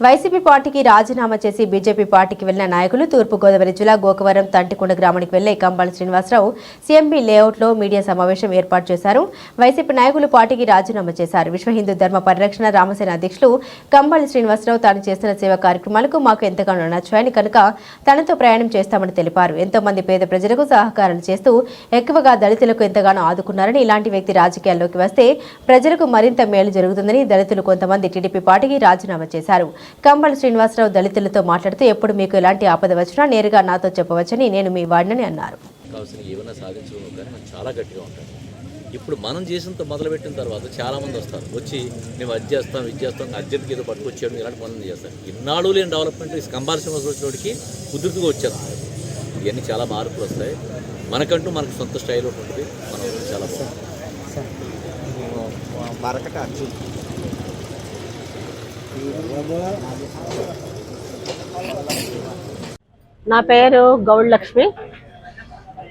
YCP పార్టీకి రాజీనామా చేసి బీజేపీ పార్టీకి వెళ్ళిన నాయకులు తూర్పుగోదావరి జిల్లా గోకవరం తంటికొండ గ్రామానికి వెళ్ళే కంబాల శ్రీనివాసరావు సీఎంబీ లేఅవుట్లో మీడియా సమావేశం ఏర్పాటు చేశారు. వైసీపీ నాయకులు పార్టీకి రాజీనామా చేశారు. విశ్వ హిందూ ధర్మ పరిరక్షణ రామసేన అధ్యక్షులు కంబాలి శ్రీనివాసరావు తాను చేస్తున్న సేవా కార్యక్రమాలకు మాకు ఎంతగానో నచ్చాయని కనుక తనతో ప్రయాణం చేస్తామని తెలిపారు. ఎంతో మంది పేద ప్రజలకు సహకారాలు చేస్తూ ఎక్కువగా దళితులకు ఎంతగానో ఆదుకున్నారని ఇలాంటి వ్యక్తి రాజకీయాల్లోకి వస్తే ప్రజలకు మరింత మేలు జరుగుతుందని దళితులు కొంతమంది టీడీపీ పార్టీకి రాజీనామా చేశారు. కంబళ శ్రీనివాసరావు దళితులతో మాట్లాడుతూ ఎప్పుడు మీకు ఎలాంటి ఆపద వచ్చినా నేరుగా నాతో చెప్పవచ్చని నేను మీ వాడినని అన్నారు. చాలా గట్టిగా ఇప్పుడు మనం చేసినంత మొదలుపెట్టిన తర్వాత చాలామంది వస్తారు. వచ్చి మేము అది చేస్తాం ఇది చేస్తాం అర్జెంట్కి ఏదో పట్టుకొచ్చేయడం ఇలాంటి పనులు చేస్తారు. ఇన్నాళ్ళు లేని డెవలప్మెంట్ ఈ కంబాల్సిన వచ్చినోడికి కుదురుతుగా వచ్చేస్తుంది ఇవన్నీ చాలా మార్పులు వస్తాయి. మనకంటూ మనకు సొంత స్టైల్ ఒకటి ఉంటుంది మనం చాలా బాగుంటుంది మరకట అర్జున్. నా పేరు గౌడ్ లక్ష్మి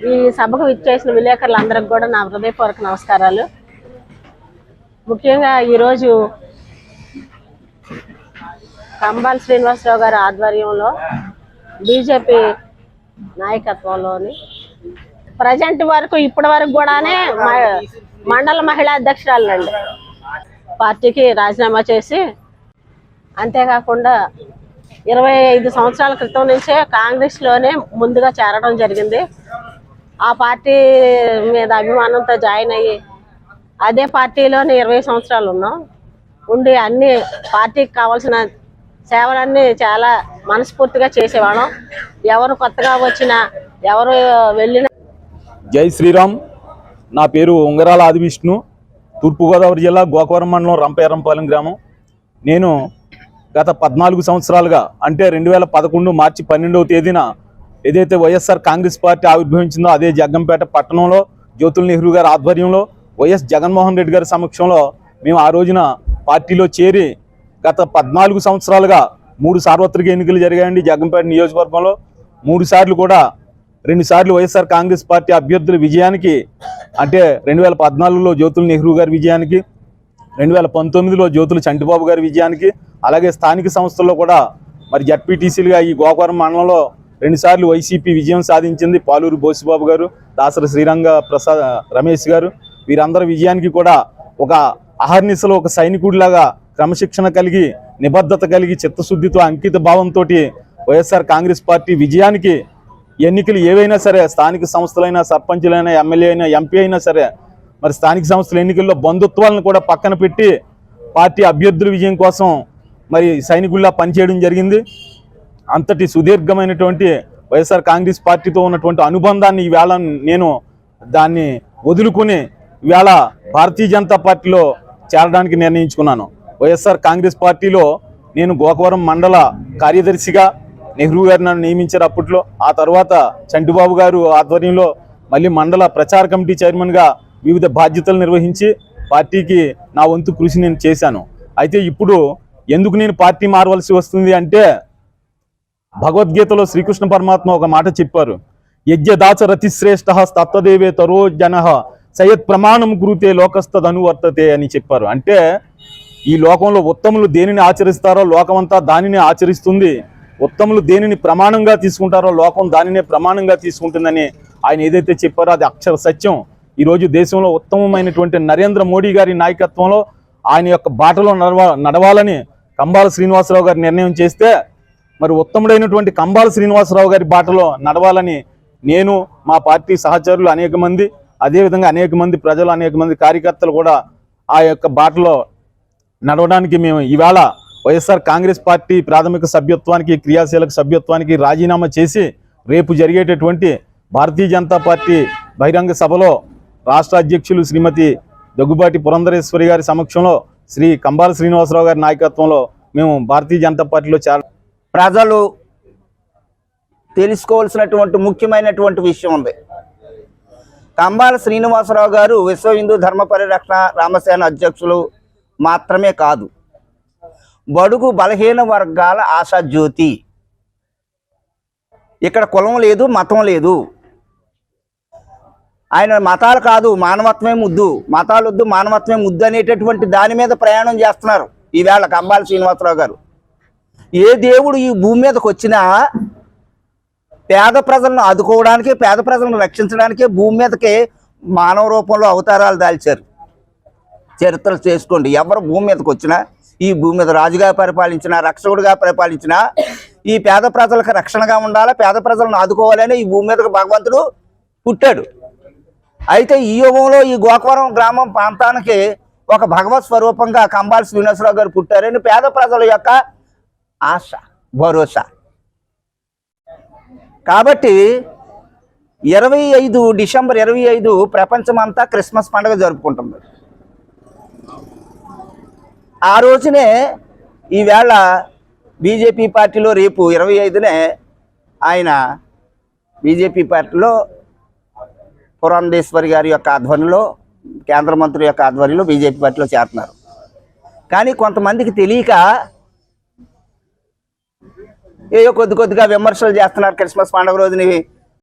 ఈ సభకు విచ్చేసిన విలేకరులందరికి కూడా నా హృదయపూర్వక నమస్కారాలు. ముఖ్యంగా ఈరోజు కంబాల్ శ్రీనివాసరావు గారి ఆధ్వర్యంలో బీజేపీ నాయకత్వంలోని ప్రజెంట్ వరకు ఇప్పటి వరకు కూడానే మ- మండల మహిళా అధ్యక్షురాలండి పార్టీకి రాజీనామా చేసి అంతేకాకుండా ఇరవై ఐదు సంవత్సరాల క్రితం నుంచే కాంగ్రెస్లోనే ముందుగా చేరడం జరిగింది. ఆ పార్టీ మీద అభిమానంతో జాయిన్ అయ్యి అదే పార్టీలోనే ఇరవై సంవత్సరాలు ఉన్నాం. ఉండి అన్ని పార్టీకి కావాల్సిన సేవలన్నీ చాలా మనస్ఫూర్తిగా చేసేవాళ్ళం. ఎవరు కొత్తగా వచ్చినా ఎవరు వెళ్ళిన జై శ్రీరామ్. నా పేరు ఉంగరాల ఆదివిష్ణు. తూర్పుగోదావరి జిల్లా గోకవరం మండలం రంపేరంపాలెం గ్రామం. నేను గత పద్నాలుగు సంవత్సరాలుగా అంటే రెండు వేల పదకొండు మార్చి పన్నెండవ తేదీన ఏదైతే వైఎస్ఆర్ కాంగ్రెస్ పార్టీ ఆవిర్భవించిందో అదే జగ్గంపేట పట్టణంలో జ్యోతుల్ నెహ్రూ గారి ఆధ్వర్యంలో వైఎస్ జగన్మోహన్ రెడ్డి గారి సమక్షంలో మేము ఆ రోజున పార్టీలో చేరి గత పద్నాలుగు సంవత్సరాలుగా మూడు సార్వత్రిక ఎన్నికలు జరిగాయండి జగ్గంపేట నియోజకవర్గంలో. మూడు సార్లు కూడా రెండు సార్లు వైఎస్ఆర్ కాంగ్రెస్ పార్టీ అభ్యర్థుల విజయానికి అంటే రెండు వేల పద్నాలుగులో జ్యోతుల నెహ్రూ గారి విజయానికి రెండు వేల పంతొమ్మిదిలో జ్యోతుల చంటిబాబు గారి విజయానికి అలాగే స్థానిక సంస్థల్లో కూడా మరి జడ్పీటీసీలుగా ఈ గోకవరం మండలంలో రెండుసార్లు వైసీపీ విజయం సాధించింది పాలూరు బోసిబాబు గారు దాసరి శ్రీరంగ ప్రసాద్ రమేష్ గారు. వీరందరి విజయానికి కూడా ఒక అహర్నిశలో ఒక సైనికుడిలాగా క్రమశిక్షణ కలిగి నిబద్ధత కలిగి చిత్తశుద్ధితో అంకిత భావంతో వైఎస్ఆర్ కాంగ్రెస్ పార్టీ విజయానికి ఎన్నికలు ఏవైనా సరే స్థానిక సంస్థలైనా సర్పంచులైనా ఎమ్మెల్యే అయినా ఎంపీ అయినా సరే మరి స్థానిక సంస్థల ఎన్నికల్లో బంధుత్వాలను కూడా పక్కన పెట్టి పార్టీ అభ్యర్థుల విజయం కోసం మరి సైనికుల్లా పనిచేయడం జరిగింది. అంతటి సుదీర్ఘమైనటువంటి వైఎస్ఆర్ కాంగ్రెస్ పార్టీతో ఉన్నటువంటి అనుబంధాన్ని ఈవేళ నేను దాన్ని వదులుకుని ఈవేళ భారతీయ జనతా పార్టీలో చేరడానికి నిర్ణయించుకున్నాను. వైఎస్ఆర్ కాంగ్రెస్ పార్టీలో నేను గోకవరం మండల కార్యదర్శిగా నెహ్రూ గారు నన్ను నియమించారు అప్పట్లో. ఆ తర్వాత చంటిబాబు గారు ఆధ్వర్యంలో మళ్ళీ మండల ప్రచార కమిటీ చైర్మన్గా వివిధ బాధ్యతలు నిర్వహించి పార్టీకి నా వంతు కృషి నేను చేశాను. అయితే ఇప్పుడు ఎందుకు నేను పార్టీ మారవలసి వస్తుంది అంటే భగవద్గీతలో శ్రీకృష్ణ పరమాత్మ ఒక మాట చెప్పారు. యజ్ఞదాచ రతిశ్రేష్ఠ తత్వదేవే తరో జన సయత్ ప్రమాణం గురుతే లోకస్తదనువర్తతే అని చెప్పారు. అంటే ఈ లోకంలో ఉత్తములు దేనిని ఆచరిస్తారో లోకమంతా దానిని ఆచరిస్తుంది. ఉత్తములు దేనిని ప్రమాణంగా తీసుకుంటారో లోకం దానినే ప్రమాణంగా తీసుకుంటుందని ఆయన ఏదైతే చెప్పారో అది అక్షర సత్యం. ఈరోజు దేశంలో ఉత్తమమైనటువంటి నరేంద్ర మోడీ గారి నాయకత్వంలో ఆయన యొక్క బాటలో నడవ నడవాలని కంబాల శ్రీనివాసరావు గారు నిర్ణయం చేస్తే మరి ఉత్తముడైనటువంటి కంబాల శ్రీనివాసరావు గారి బాటలో నడవాలని నేను మా పార్టీ సహచరులు అనేక మంది అదేవిధంగా అనేక మంది ప్రజలు అనేక మంది కార్యకర్తలు కూడా ఆ యొక్క బాటలో నడవడానికి మేము ఇవాళ వైఎస్ఆర్ కాంగ్రెస్ పార్టీ ప్రాథమిక సభ్యత్వానికి క్రియాశీలక సభ్యత్వానికి రాజీనామా చేసి రేపు జరిగేటటువంటి భారతీయ జనతా పార్టీ బహిరంగ సభలో రాష్ట్ర అధ్యక్షులు శ్రీమతి దగ్గుబాటి పురంధరేశ్వరి గారి సమక్షంలో శ్రీ కంబాల శ్రీనివాసరావు గారి నాయకత్వంలో మేము భారతీయ జనతా పార్టీలో చాలా ప్రజలు తెలుసుకోవాల్సినటువంటి ముఖ్యమైనటువంటి విషయం ఉంది. కంబాల శ్రీనివాసరావు గారు విశ్వ హిందూ ధర్మ పరిరక్షణ రామసేన అధ్యక్షులు మాత్రమే కాదు. బడుగు బలహీన వర్గాల ఆశాజ్యోతి ఇక్కడ కులం లేదు మతం లేదు. ఆయన మతాలు కాదు మానవత్వమే ముద్దు. మతాలు వద్దు మానవత్వమే ముద్దు అనేటటువంటి దాని మీద ప్రయాణం చేస్తున్నారు ఈవేళ కంబాల శ్రీనివాసరావు గారు. ఏ దేవుడు ఈ భూమి మీదకి వచ్చినా పేద ప్రజలను ఆదుకోవడానికి పేద ప్రజలను రక్షించడానికే భూమి మీదకి మానవ రూపంలో అవతారాలు దాల్చారు. చరిత్ర చేసుకోండి. ఎవరు భూమి మీదకి వచ్చినా ఈ భూమి మీద రాజుగా పరిపాలించినా రక్షకుడిగా పరిపాలించినా ఈ పేద ప్రజలకు రక్షణగా ఉండాలి పేద ప్రజలను ఆదుకోవాలని ఈ భూమి మీదకి భగవంతుడు పుట్టాడు. అయితే ఈ యుగంలో ఈ గోకవరం గ్రామం ప్రాంతానికి ఒక భగవత్ స్వరూపంగా కంబాల్ శ్రీనివాసరావు గారు పుట్టారని పేద ప్రజల యొక్క ఆశ భరోసా. కాబట్టి ఇరవై ఐదు డిసెంబర్ ఇరవై ఐదు ప్రపంచమంతా క్రిస్మస్ పండుగ జరుపుకుంటుంది. ఆ రోజునే ఈవేళ బీజేపీ పార్టీలో రేపు ఇరవై ఐదునే ఆయన బీజేపీ పార్టీలో పురంధేశ్వరి గారి యొక్క ఆధ్వర్యంలో కేంద్ర మంత్రి యొక్క ఆధ్వర్యంలో బీజేపీ పార్టీలో చేరుతున్నారు. కానీ కొంతమందికి తెలియక ఏదో కొద్ది కొద్దిగా విమర్శలు చేస్తున్నారు క్రిస్మస్ పండుగ రోజుని